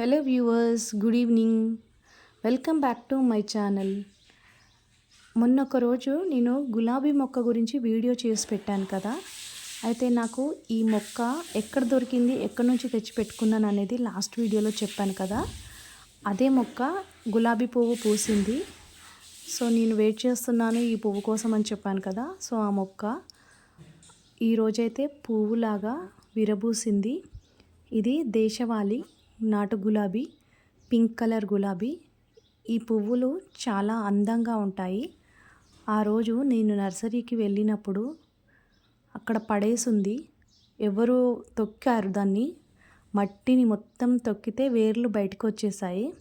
Hello viewers good evening. Welcome back to my channel. మొన్న ఒక రోజు నేను గులాబీ మొక్క గురించి వీడియో చేసి పెట్టాను కదా. అయితే నాకు ఈ మొక్క ఎక్కడ దొరికింది ఎక్కడి నుంచి తెచ్చి పెట్టుకున్నాను అనేది లాస్ట్ వీడియోలో చెప్పాను కదా. అదే మొక్క గులాబీ పువ్వు పూసింది. సో నేను వెయిట్ చేస్తున్నాను ఈ పువ్వు కోసం అని చెప్పాను కదా. సో ఆ మొక్క ఈరోజైతే పువ్వులాగా విరబూసింది. ఇది దేశవాళీ. నాటు గులాబీ పింక్ కలర్ గులాబీ ఈ పువ్వులు చాలా అందంగా ఉంటాయి. ఆ రోజు నేను నర్సరీకి వెళ్ళినప్పుడు అక్కడ పడేసింది. ఎవరు తొక్కారు దాన్ని. మట్టిని మొత్తం తొక్కితే వేర్లు బయటకు వచ్చేసాయి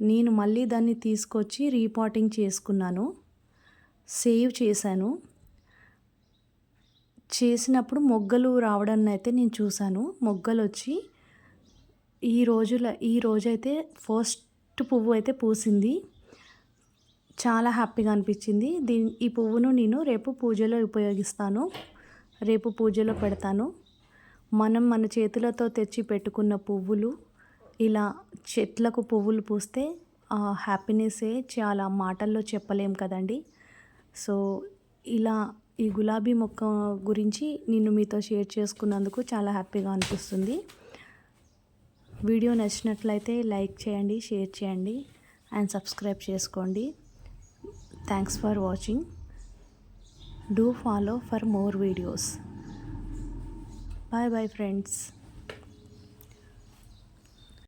నేను మళ్ళీ దాన్ని తీసుకొచ్చి రీపాటింగ్ చేసుకున్నాను. సేవ్ చేశాను. చేసినప్పుడు మొగ్గలు రావడాన్ని అయితే నేను చూశాను. మొగ్గలు వచ్చి ఈ రోజుల ఈ రోజైతే ఫస్ట్ పువ్వు అయితే పూసింది. చాలా హ్యాపీగా అనిపించింది. దీని ఈ పువ్వును నేను రేపు పూజలో ఉపయోగిస్తాను. రేపు పూజలో పెడతాను. మనం మన చేతులతో తెచ్చి పెట్టుకున్న పువ్వులు ఇలా చెట్లకు పువ్వులు పూస్తే హ్యాపీనెస్సే చాలా మాటల్లో చెప్పలేం కదండి. సో ఇలా ఈ గులాబీ మొక్క గురించి నేను మీతో షేర్ చేసుకున్నందుకు చాలా హ్యాపీగా అనిపిస్తుంది. వీడియో నచ్చినట్లయితే లైక్ చేయండి షేర్ చేయండి అండ్ సబ్స్క్రైబ్ చేసుకోండి. Thanks for watching do follow for more videos bye bye friends